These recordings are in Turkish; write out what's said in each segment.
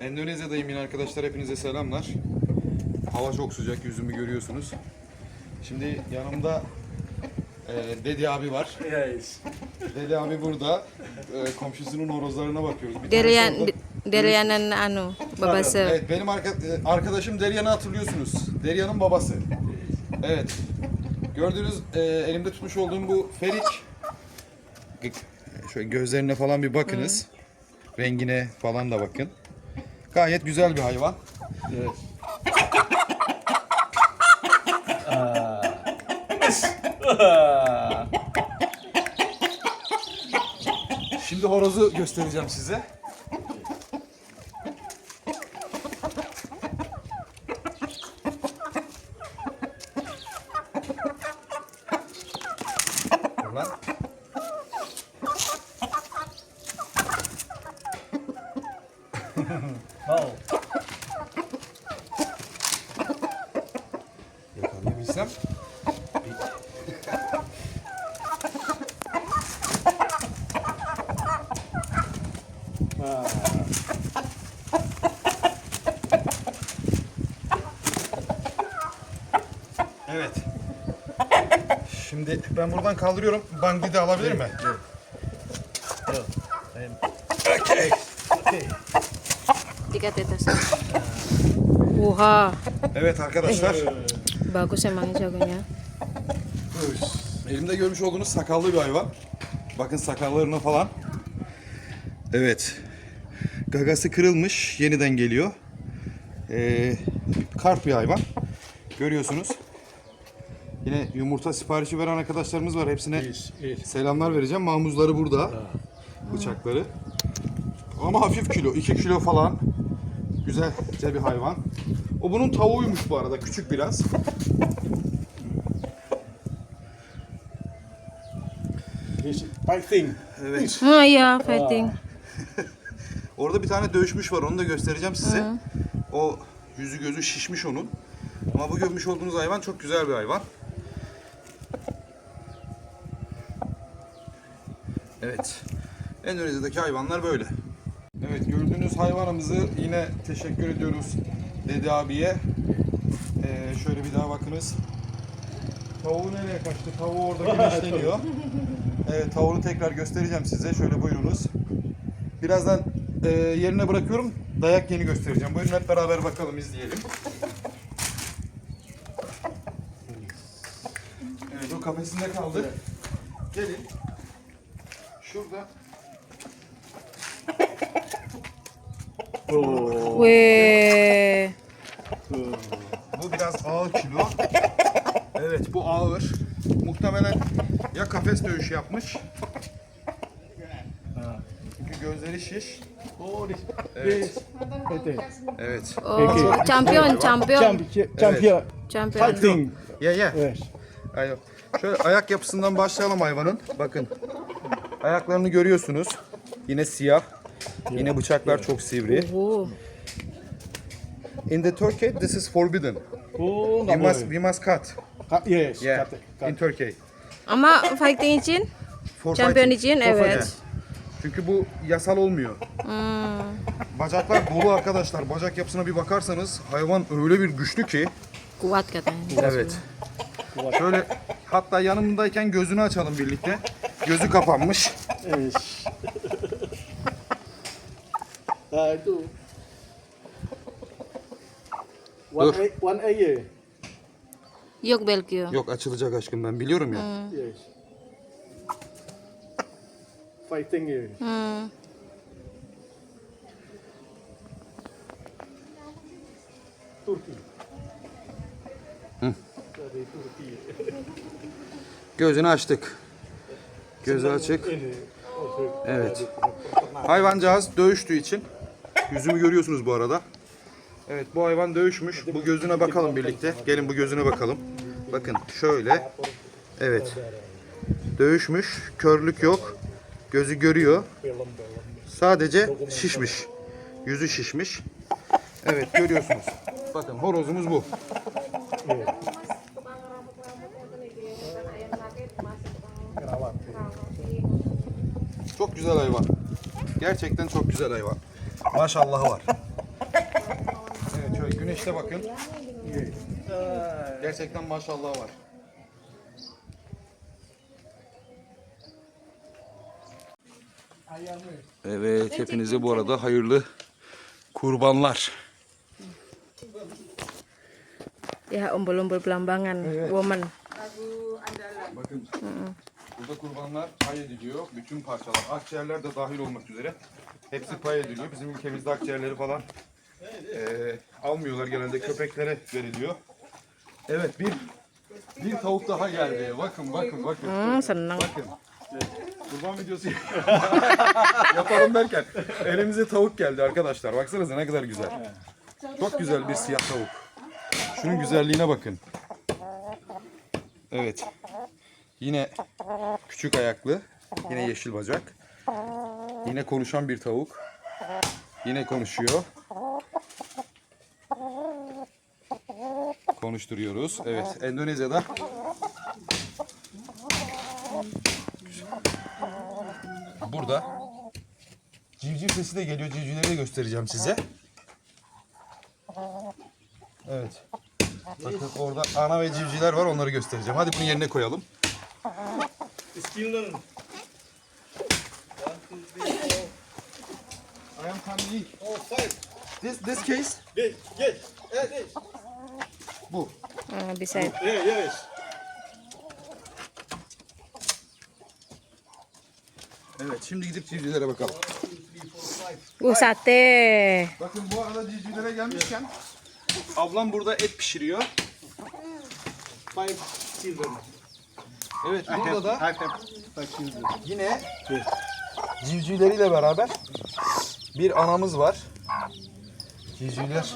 Endonezya'dayım yine arkadaşlar. Hepinize selamlar. Hava çok sıcak. Yüzümü görüyorsunuz. Şimdi yanımda e, Dedi abi var. Dedi abi burada. E, komşusunun horozlarına bakıyoruz. Bir tanesi Derian orada. Derianan anu babası. Evet benim arka, e, arkadaşım Derya'nı hatırlıyorsunuz. Derya'nın babası. Evet. Gördüğünüz e, elimde tutmuş olduğum bu ferik. Şöyle gözlerine falan bir bakınız. Rengine falan da bakın. Gayet güzel bir hayvan. Yes. Şimdi horozu göstereceğim size. Dur lan. Oh. Yakalayabilsem. Evet. Şimdi ben buradan kaldırıyorum. Bandi de alabilir mi? Okay. Tiga tetes. Wah, Evet arkadaşlar. Bagus emang jagonya. Elimde görmüş olduğunuz sakallı bir hayvan. Bakın sakallarına falan. Evet. Gagası kırılmış. Yeniden geliyor. Ee, kart bir hayvan. Görüyorsunuz. Yine yumurta siparişi veren arkadaşlarımız var. Hepsine selamlar vereceğim. Mamuzları burada. Bıçakları. Ama hafif kilo. 2 kilo falan. Güzelce bir hayvan. O bunun tavuğuymuş bu arada. Küçük biraz. Fighting. Evet. Oh iya, fighting. Orada bir tane dövüşmüş var onu da göstereceğim size. O yüzü gözü şişmiş onun. Ama bu görmüş olduğunuz hayvan çok güzel bir hayvan. Evet. Endonezya'daki hayvanlar böyle. Evet gördüğünüz hayvanımızı yine teşekkür ediyoruz Dede abiye. Ee, şöyle bir daha bakınız. Tavuğu nereye kaçtı? Tavuğu orada güneşleniyor. Evet tavuğunu tekrar göstereceğim size. Şöyle buyurunuz. Birazdan e, yerine bırakıyorum. Dayak yeni göstereceğim. Buyurun hep beraber bakalım izleyelim. Evet o kafesinde kaldı. Gelin. Şurada. Oh. Weh. Biraz ağır kilo. Evet bu ağır. Muhtemelen ya kafes dövüşü yapmış. Çünkü gözleri şiş. Oh. Evet. Evet. Oh, champion, champion, Champion. Champion. champion. Fighting. Ye ye. Yes. Aynen. Şöyle ayak yapısından başlayalım hayvanın. Bakın. Ayaklarını görüyorsunuz. Yine siyah. Yine bıçaklar çok sivri. Oh, In the Turkey this is forbidden. Oh, We must we must cut. Cut, yes. Yeah. Cut, cut. In Turkey. ama fighting için, For champion fighting. için For evet. fighting. Çünkü bu yasal olmuyor. Hmm, Bacaklar dolu arkadaşlar. Bacak yapısına bir bakarsanız hayvan öyle bir güçlü ki. kuat katanya. Evet. Şöyle hatta yanımdayken gözünü açalım birlikte. Gözü kapanmış. Yes. Nah, One Dur. A, one A ya? Yok Belkio. Yok açılacak aşkım ben biliyorum ya. Yes. Fighting ya. Hmm. Turki. Gözünü açtık. Gözü açık. Evet. Hayvancağız dövüştüğü için yüzümü görüyorsunuz bu arada. Evet bu hayvan dövüşmüş. Bu gözüne bakalım birlikte. Gelin bu gözüne bakalım. Bakın şöyle. Evet. Dövüşmüş. Körlük yok. Gözü görüyor. Sadece şişmiş. Yüzü şişmiş. Evet görüyorsunuz. Bakın horozumuz bu. Çok güzel hayvan. Gerçekten çok güzel hayvan. Maşallahı var. Evet güneşte bakın. Gerçekten maşallahı var. Evet hepinize bu arada hayırlı kurbanlar. Ya umbul-umbul belambangan, woman. Bakın burada kurbanlar pay ediliyor. Bütün parçalar, akciğerler de dahil olmak üzere. Hepsi pay ediliyor. Bizim ülkemizde akciğerleri falan eee, almıyorlar genelde köpeklere veriliyor. Evet bir bir tavuk daha geldi. Bakın bakın bakın. Hmm, senang. Bakın. Kurban videosu yapalım derken elimize tavuk geldi arkadaşlar. Baksanıza ne kadar güzel. Çok güzel bir siyah tavuk. Şunun güzelliğine bakın. Evet. Yine küçük ayaklı. Yine yeşil bacak. Yine konuşan bir tavuk. Yine konuşuyor. Konuşturuyoruz. Evet, Endonezya'da burada civciv sesi de geliyor. Civcivleri de göstereceğim size. Evet. Bakın orada ana ve civcivler var. Onları göstereceğim. Hadi bunu yerine koyalım. Skill'den. I am coming. Oh, five. This this case. Yes, yes, yes. Bu. Ah, bisa. Yeah, yes. Evet, şimdi gidip civcivlere bakalım. Uh, sate. Bakın bu arada civcivlere gelmişken ablam burada et pişiriyor. Five children. Evet, burada da yine civcivleriyle beraber bir anamız var. Civcivler.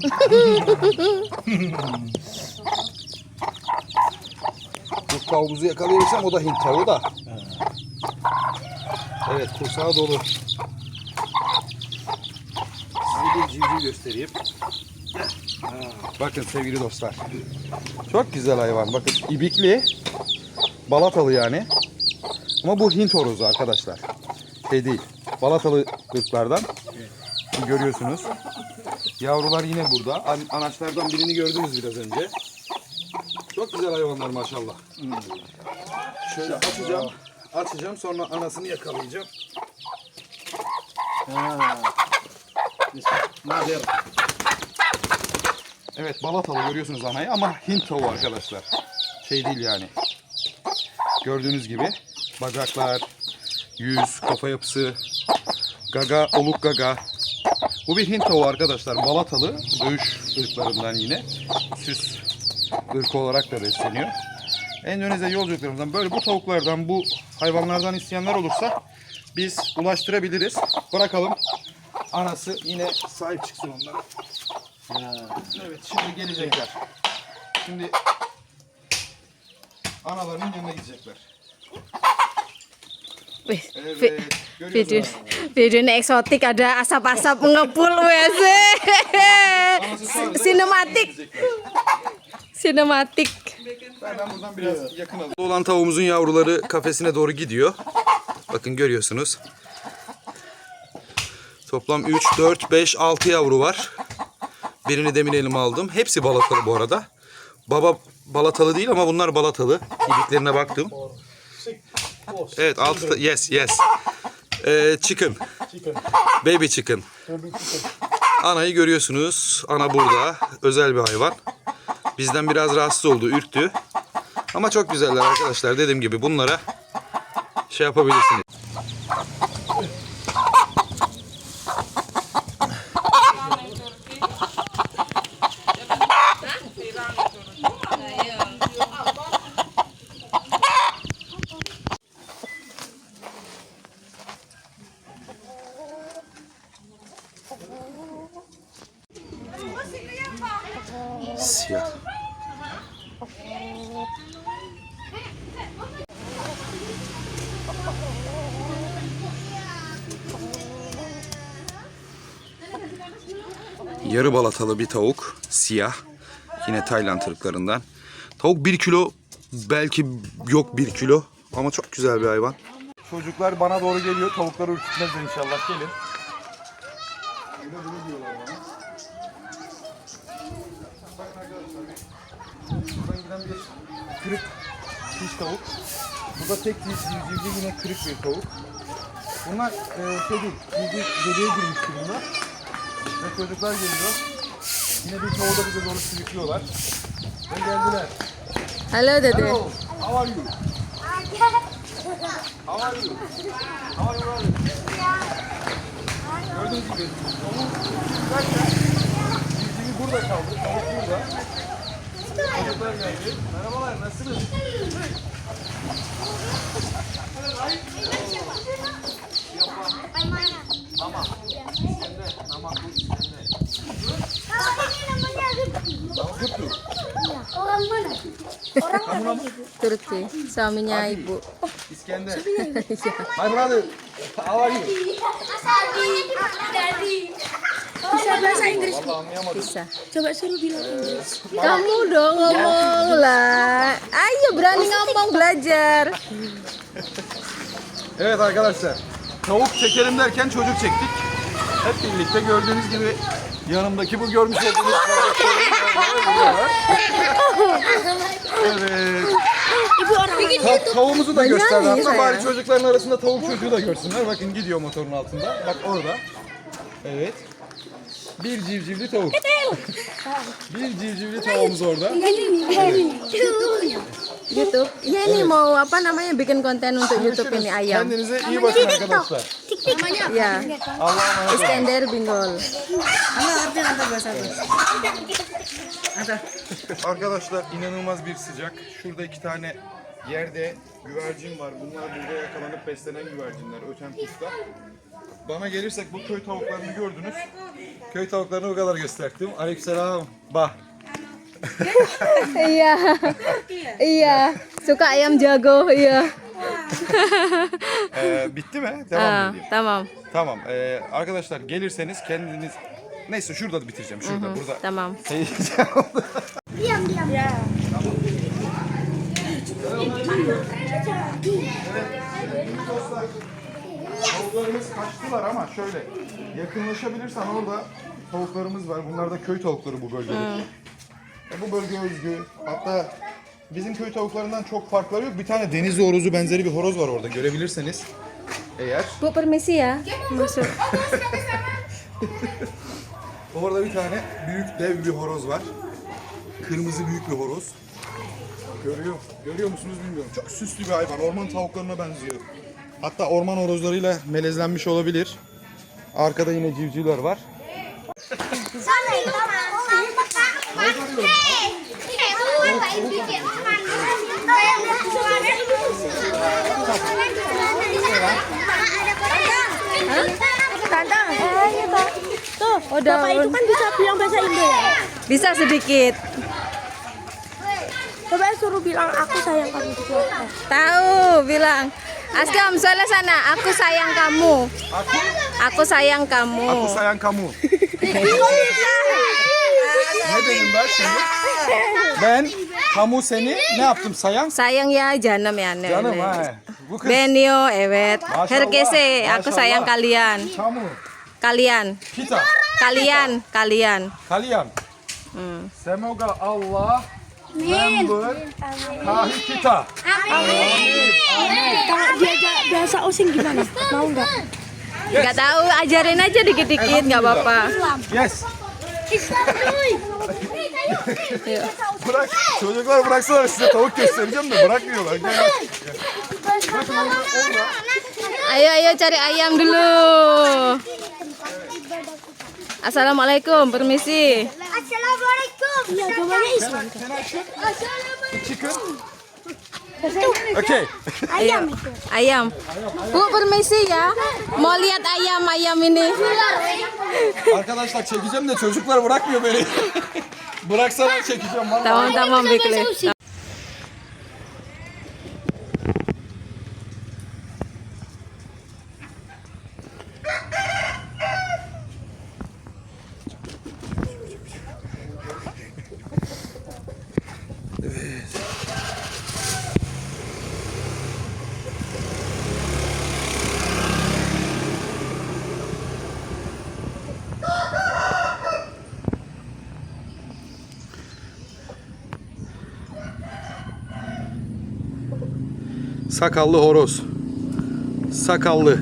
Bu tavuğumuzu yakalayabilsem o da Hint tavuğu da. Evet kursağı dolu. Size bir civciv göstereyim. Bakın sevgili dostlar. Çok güzel hayvan. Bakın ibikli. Balatalı yani. Ama bu Hint horozu arkadaşlar. Şey değil. Balatalı ırklardan. Görüyorsunuz. Yavrular yine burada. An- anaçlardan birini gördünüz biraz önce. Çok güzel hayvanlar maşallah. Şöyle açacağım. Açacağım sonra anasını yakalayacağım. Mother. Evet balatalı görüyorsunuz anayı ama Hint tavuğu arkadaşlar. Şey değil yani. Gördüğünüz gibi bacaklar, yüz, kafa yapısı, gaga, oluk gaga. Bu bir Hint tavuğu arkadaşlar. Balatalı dövüş ırklarından yine. Süs ırkı olarak da besleniyor. Endonezya yolculuklarımızdan böyle bu tavuklardan, bu hayvanlardan isteyenler olursa biz ulaştırabiliriz. Bırakalım. Anası yine sahip çıksın onlara. Evet şimdi gelecekler. Şimdi analarının yanına gidecekler. Wih, Evet video, görüyorsunuz. video ini eksotik ada asap-asap ngepul wes. Sinematik. Sinematik. Ben, ben buradan biraz yakın alayım. Olan tavuğumuzun yavruları kafesine doğru gidiyor. Bakın görüyorsunuz. Toplam 3, 4, 5, 6 yavru var. Birini demin elime aldım. Hepsi balatalı bu arada. Baba balatalı değil ama bunlar balatalı. İliklerine baktım. Oh, Evet 6 yes yes. Ee, chicken. chicken. Baby chicken. Baby chicken. Anayı görüyorsunuz. Ana burada. Özel bir hayvan. Bizden biraz rahatsız oldu, ürktü. Ama çok güzeller arkadaşlar. Dediğim gibi bunlara şey yapabilirsiniz. Siyah. Yarı balatalı bir tavuk. Siyah. Yine Tayland ırklarından. Tavuk 1 kilo belki yok 1 kilo Ama çok güzel bir hayvan. Çocuklar bana doğru geliyor. Tavukları ürkütmezler inşallah. Gelin. Kırık piş tavuk. Bu da tek bir civcivli yine kırık bir tavuk. Bunlar e, şey değil, civciv geriye girmiş durumda. Ve çocuklar geliyor. Yine bir tavuğu da bize doğru sürüklüyorlar. Ve geldiler. Halo Dede. Hello, how are you? How are you? How are you? Gördüğünüz gibi tavuğu sürüklerken civcivi burada kaldı. Tavuk burada. Çocuklar geldi. Merhabalar, nasılsınız? Mama. İskender. Mama bu İskender. Tavuk kutlu. Orang mana? Kamu nama? Turki, suaminya ibu. İskender. My brother. How are you? Bisa bahasa Inggris. Bisa. Coba suruh bilang Inggris. Kamu dong ngomong lah. Ayo berani ngomong belajar. Evet arkadaşlar. Tavuk çekelim derken çocuk çektik. Hep birlikte gördüğünüz gibi yanımdaki bu görmüş olduğunuz Evet. Ibu orang mana? Ta- tavuğumuzu da aslında. ya. Bari çocukların arasında tavuk çocuğu da görsünler. Bakın gidiyor motorun altında. Bak orada. Evet. Bir civcivli tavuk. bir civcivli tavuğumuz orada. YouTube. Iya ini mau apa namanya bikin konten untuk YouTube ini ayam. Kendinize iyi bakın arkadaşlar. Ya. Allah'a emanet olun. Iskender Bingol. Arkadaşlar inanılmaz bir sıcak. Şurada iki tane yerde güvercin var. Bunlar burada yakalanıp beslenen güvercinler. Öten kuşlar. Bana gelirsek bu köy tavuklarını gördünüz. Köy tavuklarını bu kadar gösterdim. Aleykümselam. Bah. Iya. Iya. Suka ayam jago, iya. Ee, bitti mi? Devam edeyim. tamam. Tamam. ee, arkadaşlar gelirseniz kendiniz... Neyse şurada bitireceğim. Şurada. Burada. Tamam. Diam, diam. Tavuklarımız kaçtılar ama şöyle yakınlaşabilirsen orada tavuklarımız var. Bunlar da köy tavukları bu bölgedeki. E, bu bölge özgü. Hatta bizim köy tavuklarından çok farkları yok. Bir tane denizli horozu benzeri bir horoz var orada görebilirseniz. Eğer Bu permisi ya. Masuk. orada bir tane büyük dev bir horoz var. Kırmızı büyük bir horoz. Görüyor, görüyor musunuz bilmiyorum. Çok süslü bir hayvan. Orman tavuklarına benziyor. Hatta orman horozlarıyla melezlenmiş olabilir. Arkada yine civcivler var. Sana Tantang. Iya. Tuh, Oh, Bapak itu kan bisa bilang bahasa Indo ya. Bisa sedikit. Coba suruh bilang aku sayang kamu gitu. Eh. Tahu bilang. Askam, soalnya sana. Aku sayang kamu. Aku, Aku sayang kamu. aku sayang kamu. dedim ben şimdi? Ben kamu seni ne yaptım sayang? Sayang ya Janam ya Nek. Canım ha. Bu kız Benio, Evet. Maşallah, Herkese, aku maşallah. sayang kalian. kamu. Kalian. Kita. Kalian, kalian. Kalian. Hmm. Semoga Allah member kahi kita. Kalau diajak bahasa osing gimana? Mau nggak? Gak tahu, ajarin aja dikit-dikit, nggak apa-apa. Yes. Yuk. Bırak. Çocuklar bıraksalar size tavuk göstereceğim de bırakmıyorlar. Gel. gel. Bakın orada, orada Ayo, ayo cari ayam dulu. Assalamualaikum, permisi. Assalamualaikum. Iya, jawabannya Islam. Can I shoot Assalamualaikum. chicken? Okay. Ayam itu. Ayam. Bu, permisi ya. Mau lihat ayam-ayam ini. Arkadaşlar çekeceğim de çocuklar bırakmıyor beni. Bıraksalar çekeceğim vallahi. Tamam, tamam, Bikli. Sakallı horoz. Sakallı.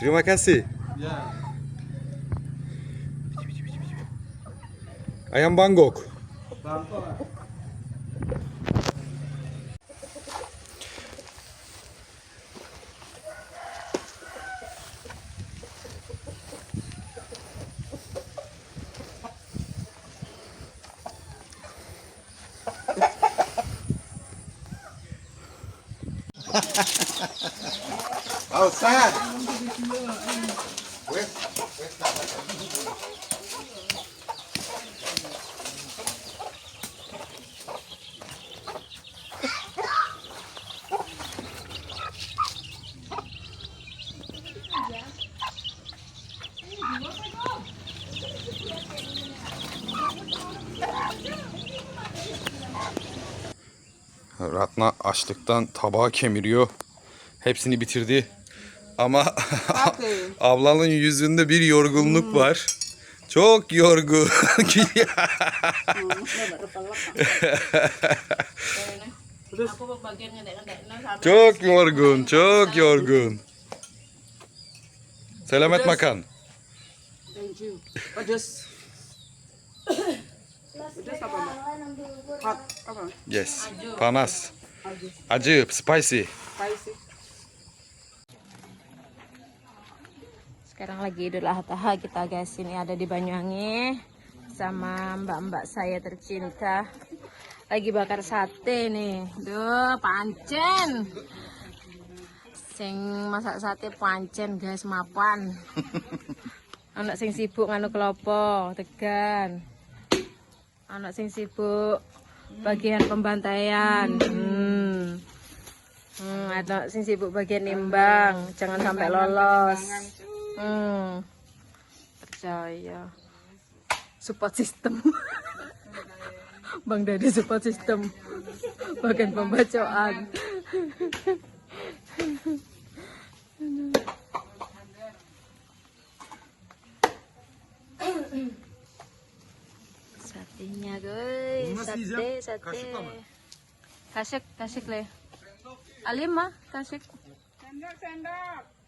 Terima kasih. Ya. Ayam Bangkok. Bangkok Outside. Ratna açlıktan tabağı kemiriyor. Hepsini bitirdi. Ama ablanın yüzünde bir yorgunluk var. Çok yorgun. Çok yorgun, çok yorgun. Selamat makan. Thank you. Pedes. Pedes apa, Mbak? Hot apa? Yes. Panas. Acı, spicy. Spicy. Sekarang lagi Idul Adha kita guys ini ada di Banyuwangi sama mbak-mbak saya tercinta lagi bakar sate nih duh pancen sing masak sate pancen guys mapan anak sing sibuk nganu kelopo tegan anak sing sibuk bagian pembantaian hmm. Hmm, anak sing sibuk bagian nimbang jangan sampai lolos hmm. percaya. Support system. Bang Dadi support system. Bagian pembacaan satenya guys. Sate sate. Kasik kasik le. Alim mah kasik Oke, sendok.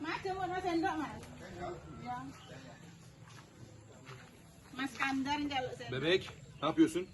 Mas, coba mas sendok mas. Mas Kandar jaluk sendok. Bebek, ne yapıyorsun?